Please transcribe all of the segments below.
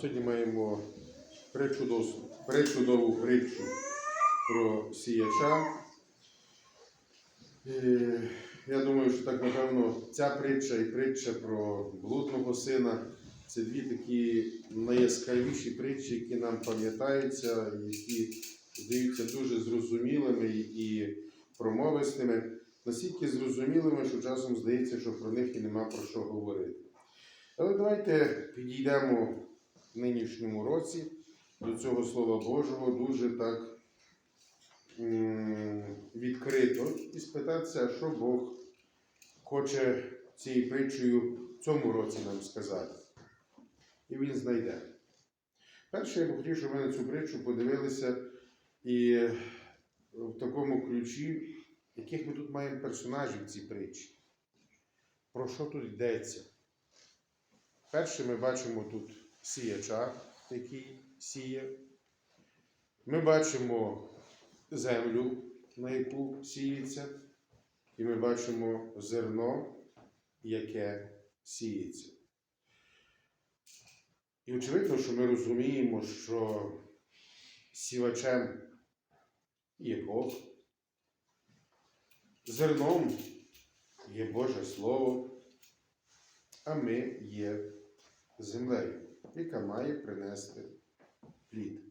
Сьогодні маємо пречудову, притчу про сіяча. І я думаю, що так напевно ця притча і притча про блудного сина це дві такі найяскравіші притчі, які нам пам'ятаються, які здаються дуже зрозумілими і промовистими, настільки зрозумілими, що часом здається, що про них і нема про що говорити. Але давайте підійдемо в нинішньому році до цього Слова Божого дуже так відкрито і спитатися, що Бог хоче цією притчею в цьому році нам сказати. І він знайде. Перше, я б хотів, щоб ми на цю притчу подивилися і в такому ключі, яких ми тут маємо персонажів цій притчі. Про що тут йдеться? Перше, ми бачимо тут сіяча, який сіє. Ми бачимо землю, на яку сіється, і ми бачимо зерно, яке сіється. І очевидно, що ми розуміємо, що сівачем є Бог, зерном є Боже Слово, а ми є землею, яка має принести плід.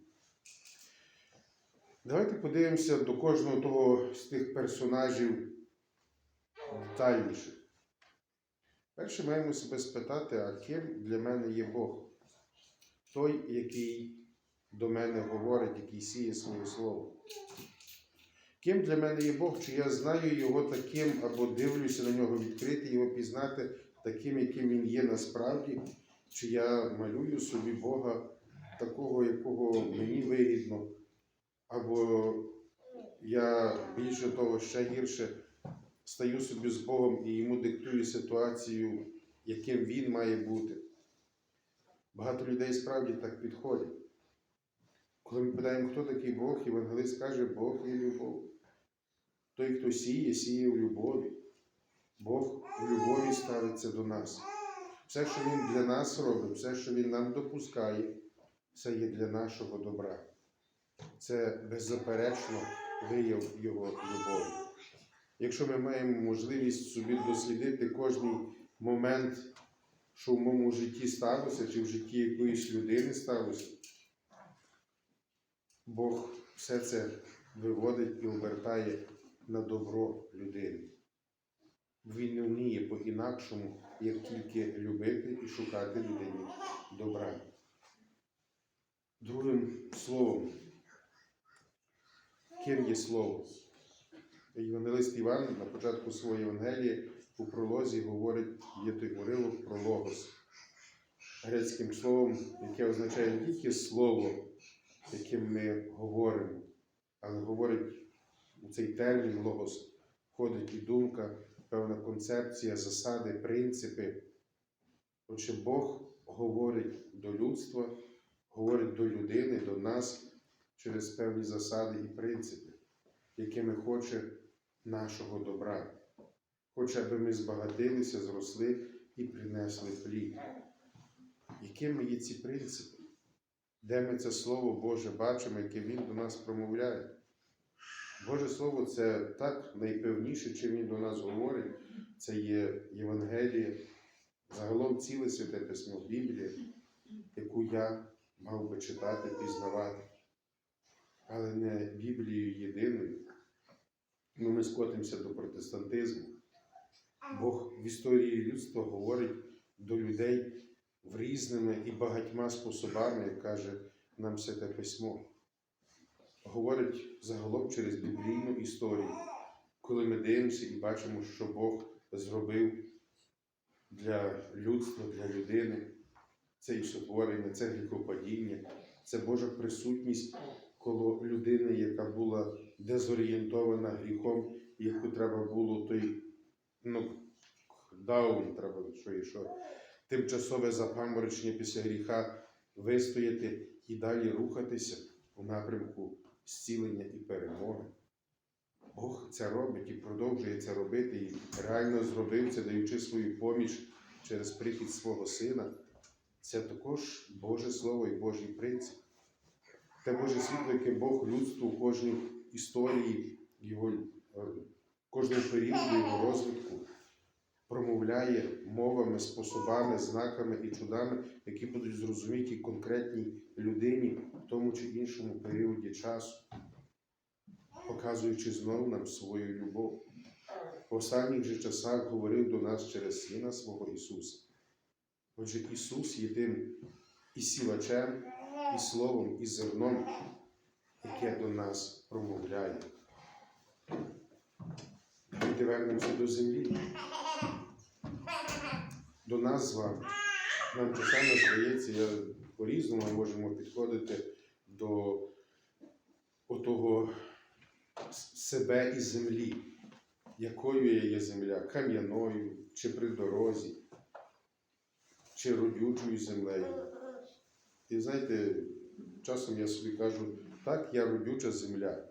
Давайте подивимося до кожного того з тих персонажів детальніше. Перше маємо себе спитати, а ким для мене є Бог? Той, який до мене говорить, який сіє своє слово. Ким для мене є Бог? Чи я знаю його таким або дивлюся на нього відкрити, його пізнати таким, яким він є насправді, чи я малюю собі Бога такого, якого мені вигідно, або я більше того ще гірше стаю собі з Богом і йому диктую ситуацію, яким він має бути. Багато людей справді так підходять. Коли ми питаємо, хто такий Бог, Євангелист каже, Бог є любов. Той, хто сіє, сіє в любові. Бог в любові ставиться до нас. Все, що Він для нас робить, все, що Він нам допускає, все є для нашого добра. Це беззаперечно вияв Його любові. Якщо ми маємо можливість собі дослідити кожний момент, що в моєму житті сталося, чи в житті якоїсь людини сталося, Бог все це виводить і обертає на добро людини. Він не вміє по-інакшому, як тільки любити і шукати людині добра. Другим словом, ким є слово? Євангелист Іван на початку своєї Євангелії у пролозі говорить, є той уривок про логос. Грецьким словом, яке означає не тільки слово, яким ми говоримо, але говорить у цей термін логос входить і думка, певна концепція, засади, принципи. Отже, Бог говорить до людства, говорить до людини, до нас через певні засади і принципи, якими хоче нашого добра. Хоче, аби ми збагатилися, зросли і принесли плід. Якими є ці принципи? Де ми це Слово Боже бачимо, яке Він до нас промовляє? Боже Слово це так найпевніше, чим Він до нас говорить. Це є Євангеліє, загалом ціле святе письмо Біблія, яку я мав би читати, пізнавати. Але не Біблією єдиною. Ну, ми скотимося до протестантизму. Бог в історії людства говорить до людей в різними і багатьма способами, як каже нам Святе Письмо. Говорить загалом через біблійну історію, коли ми дивимося і бачимо, що Бог зробив для людства, для людини. Це і сотворення, це гріхопадіння, це Божа присутність коло людини, яка була дезорієнтована гріхом, яку треба було той ну, даун, треба що і що, тимчасове запаморочення після гріха вистояти і далі рухатися у напрямку зцілення і перемоги. Бог це робить і продовжує це робити, і реально зробив це, даючи свою поміч через прихід свого сина. це також Боже Слово і Божий принцип. Те Боже світло, яке Бог людству в кожній історії, його, е, кожному періоду його розвитку промовляє мовами, способами, знаками і чудами, які будуть зрозуміті конкретній людині в тому чи іншому періоді часу, показуючи знову нам свою любов. В останніх же часах говорив до нас через Сина свого Ісуса. Отже, Ісус є тим і сілачем, і словом, і зерном, яке до нас промовляє. Давайте вернемося до землі. До нас з вами. Нам часами здається, я по-різному можемо підходити до отого себе і землі. Якою є земля? Кам'яною, чи при дорозі, чи родючою землею. І знаєте, часом я собі кажу, так, я родюча земля,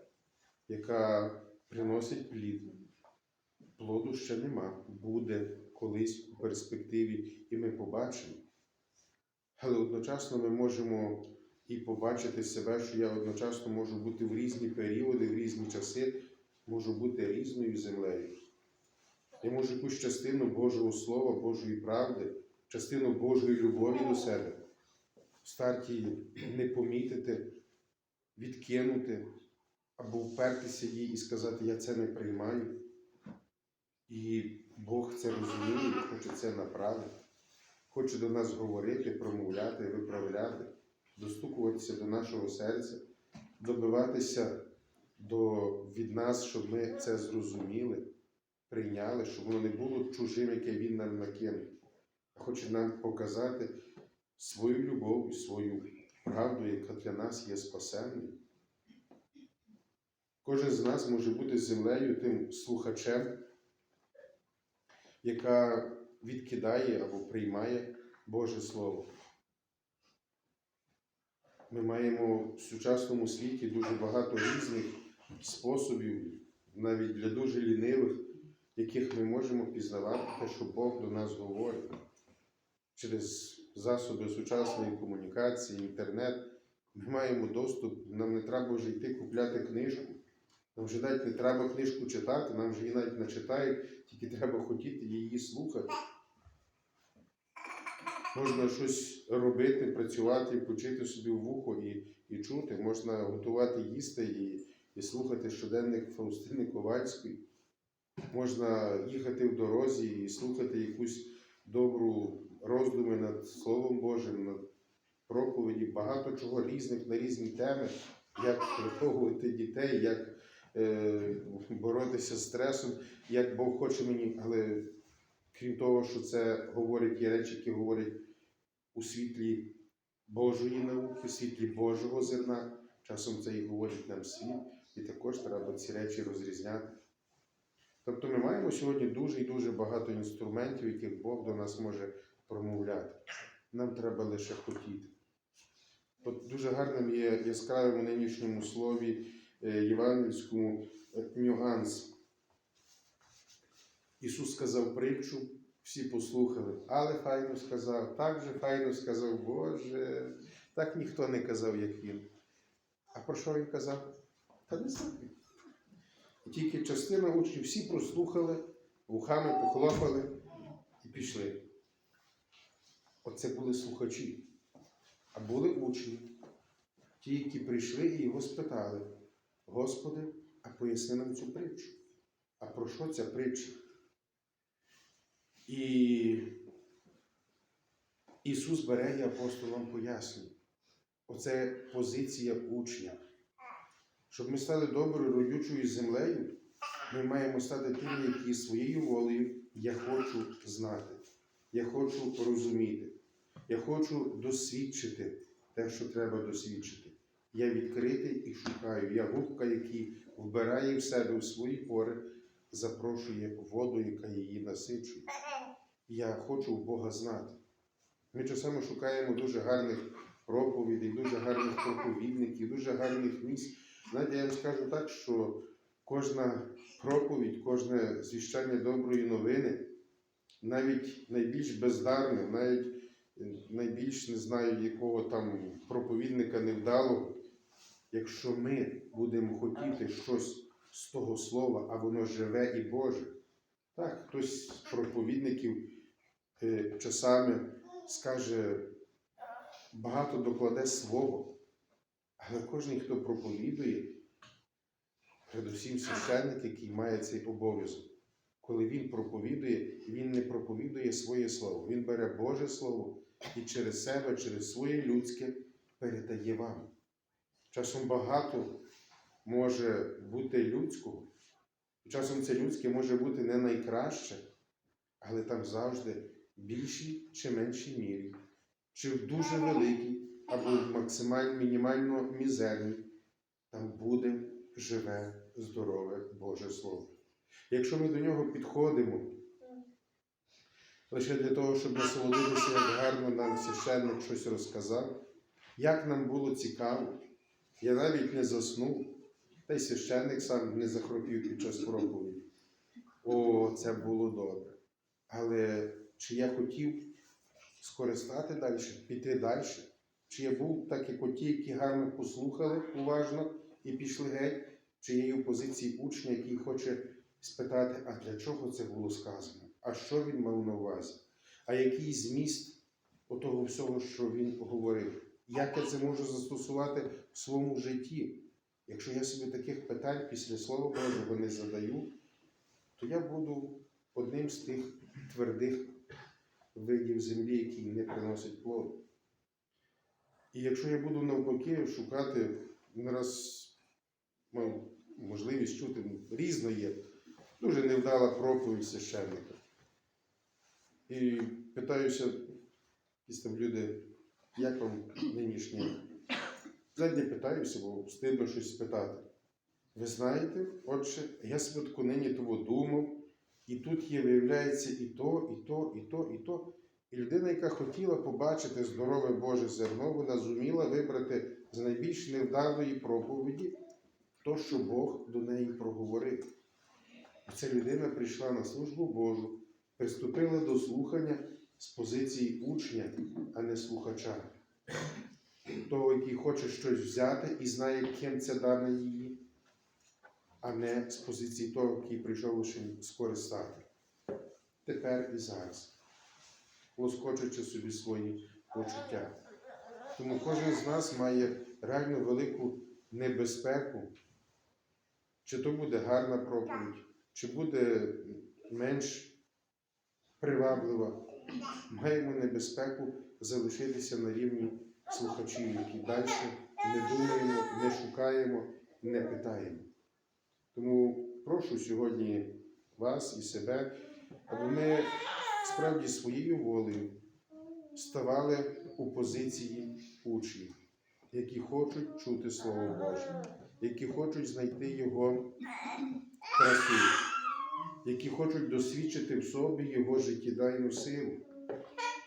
яка приносить плід. Плоду ще нема, буде колись у перспективі, і ми побачимо. Але одночасно ми можемо і побачити себе, що я одночасно можу бути в різні періоди, в різні часи, можу бути різною землею. Я можу якусь частину Божого Слова, Божої правди, частину Божої любові до себе в старті не помітити, відкинути або впертися їй і сказати, я це не приймаю. І Бог це розуміє, хоче це направити, хоче до нас говорити, промовляти, виправляти, достукуватися до нашого серця, добиватися до, від нас, щоб ми це зрозуміли, прийняли, щоб воно не було чужим, яке Він нам накинув. Хоче нам показати свою любов і свою правду, яка для нас є спасенною. Кожен з нас може бути землею тим слухачем, яка відкидає або приймає Боже Слово. Ми маємо в сучасному світі дуже багато різних способів, навіть для дуже лінивих, яких ми можемо пізнавати те, що Бог до нас говорить. Через засоби сучасної комунікації, інтернет. Ми маємо доступ, нам не треба вже йти купляти книжку. Нам вже навіть не треба книжку читати, нам вже її навіть не читають, тільки треба хотіти її слухати. Можна щось робити, працювати, включити собі в вухо і, і чути. Можна готувати їсти і, і слухати щоденник Фаустини Ковальської. Можна їхати в дорозі і слухати якусь добру роздуми над Словом Божим, над проповіді, багато чого різних на різні теми, як виховувати дітей, як боротися з стресом, як Бог хоче мені, але крім того, що це говорять є речі, які говорять у світлі Божої науки, у світлі Божого зерна, часом це і говорить нам світ, і також треба ці речі розрізняти. Тобто ми маємо сьогодні дуже і дуже багато інструментів, яких Бог до нас може промовляти. Нам треба лише хотіти. От дуже гарним є яскравим у нинішньому слові е, євангельському е, нюанс. Ісус сказав притчу, всі послухали, але файно сказав, так же файно сказав, Боже, так ніхто не казав, як він. А про що він казав? Та не знаю. Тільки частина учнів всі прослухали, вухами похлопали і пішли. Оце були слухачі, а були учні, ті, які прийшли і його спитали: Господи, а поясни нам цю притчу. А про що ця притча? І Ісус бере і апостолам пояснює. Оце позиція учня. Щоб ми стали доброю родючою землею, ми маємо стати тими, які своєю волею я хочу знати, я хочу розуміти, я хочу досвідчити те, що треба досвідчити. Я відкритий і шукаю. Я губка, який вбирає в себе в свої пори, запрошує воду, яка її насичує. Я хочу Бога знати. Ми часами шукаємо дуже гарних проповідей, дуже гарних проповідників, дуже гарних місць. Знаєте, я вам скажу так, що кожна проповідь, кожне звіщання доброї новини, навіть найбільш бездарне, навіть найбільш не знаю, якого там проповідника невдалого. Якщо ми будемо хотіти щось з того слова, а воно живе і Боже. Так, хтось з проповідників е, часами скаже, багато докладе свого, але кожен, хто проповідує, передусім священник, який має цей обов'язок. Коли він проповідує, він не проповідує своє слово. Він бере Боже Слово і через себе, через своє людське передає вам. Часом багато може бути людського, часом це людське може бути не найкраще, але там завжди в більшій чи меншій мірі, чи в дуже великій, або в максимально мінімально мізерній, там буде живе, здорове Боже Слово. Якщо ми до нього підходимо лише для того, щоб насолодитися, як гарно нам священник щось розказав, як нам було цікаво, я навіть не заснув, та й священник сам не захропів під час проповіді. О, це було добре. Але чи я хотів скористати далі, піти далі? Чи я був так, як оті, які гарно послухали уважно і пішли геть, чи є в позиції учня, який хоче спитати, а для чого це було сказано? А що він мав на увазі? А який зміст отого всього, що він говорив? Як я це можу застосувати в своєму житті? Якщо я собі таких питань після Слова Божого не задаю, то я буду одним з тих твердих видів землі, які не приносять плоду. І якщо я буду навпаки шукати не раз мав можливість чути різно є, дуже невдала проповідь священника. І питаюся, якісь там люди, як вам нинішнє? Заднє питаюся, бо стидно щось спитати. Ви знаєте, отже, я себе таку нині того думав, і тут є, виявляється, і то, і то, і то, і то. І людина, яка хотіла побачити здорове Боже зерно, вона зуміла вибрати з найбільш невдалої проповіді то, що Бог до неї проговорив. Ця людина прийшла на службу Божу, приступила до слухання з позиції учня, а не слухача. Того, який хоче щось взяти і знає, ким це дане її, а не з позиції того, який прийшов лише скористати. Тепер і зараз, лоскочучи собі свої почуття. Тому кожен з нас має реально велику небезпеку, чи то буде гарна проповідь, чи буде менш приваблива. Маємо небезпеку залишитися на рівні слухачів, які далі не думаємо, не шукаємо, не питаємо. Тому прошу сьогодні вас і себе, аби ми справді своєю волею ставали у позиції учнів, які хочуть чути Слово Боже, які хочуть знайти Його красу, які хочуть досвідчити в собі Його життєдайну силу.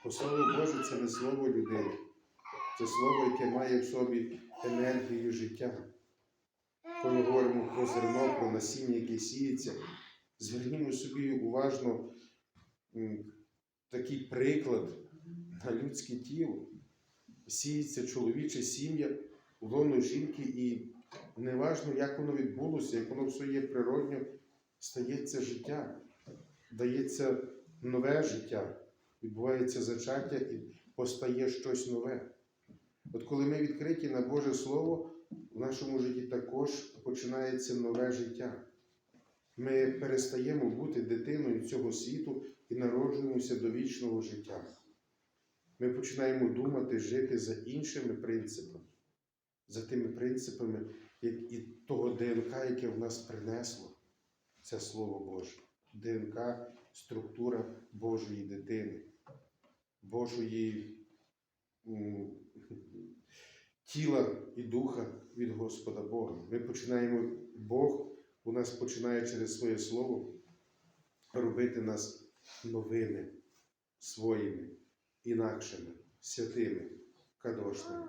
Бо Слово Боже це не слово людини, це слово, яке має в собі енергію життя. Коли говоримо про зерно, про насіння, яке сіється, звернімо собі уважно такий приклад на людське тіло. Сіється чоловіча сім'я лоно жінки, і неважно, як воно відбулося, як воно все є природньо, стається життя, дається нове життя, відбувається зачаття і постає щось нове. От коли ми відкриті на Боже Слово, в нашому житті також починається нове життя. Ми перестаємо бути дитиною цього світу і народжуємося до вічного життя. Ми починаємо думати, жити за іншими принципами, за тими принципами як і того ДНК, яке в нас принесло це Слово Боже. ДНК структура Божої дитини, Божої тіла і духа від Господа Бога. Ми починаємо, Бог у нас починає через своє Слово робити нас новими, своїми, інакшими, святими, кадошними.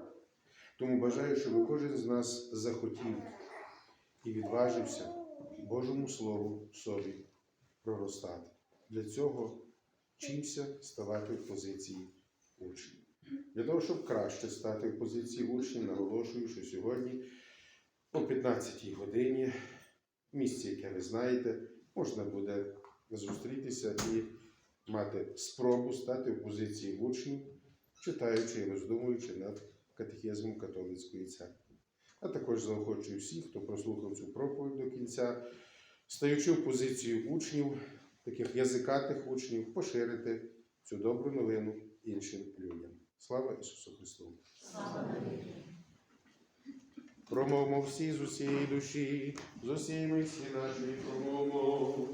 Тому бажаю, щоб кожен з нас захотів і відважився Божому Слову собі проростати. Для цього вчимося ставати в позиції учнів. Для того, щоб краще стати в позиції учнів, наголошую, що сьогодні о 15-й годині, в місці, яке ви знаєте, можна буде зустрітися і мати спробу стати в позиції учнів, читаючи і роздумуючи над катехізмом католицької церкви. А також заохочую всіх, хто прослухав цю проповідь до кінця, стаючи в позицію учнів, таких язикатих учнів, поширити цю добру новину іншим людям. Слава Ісусу Христу! Промовмо всі з усієї душі, з усієї мислі нашої промовмо.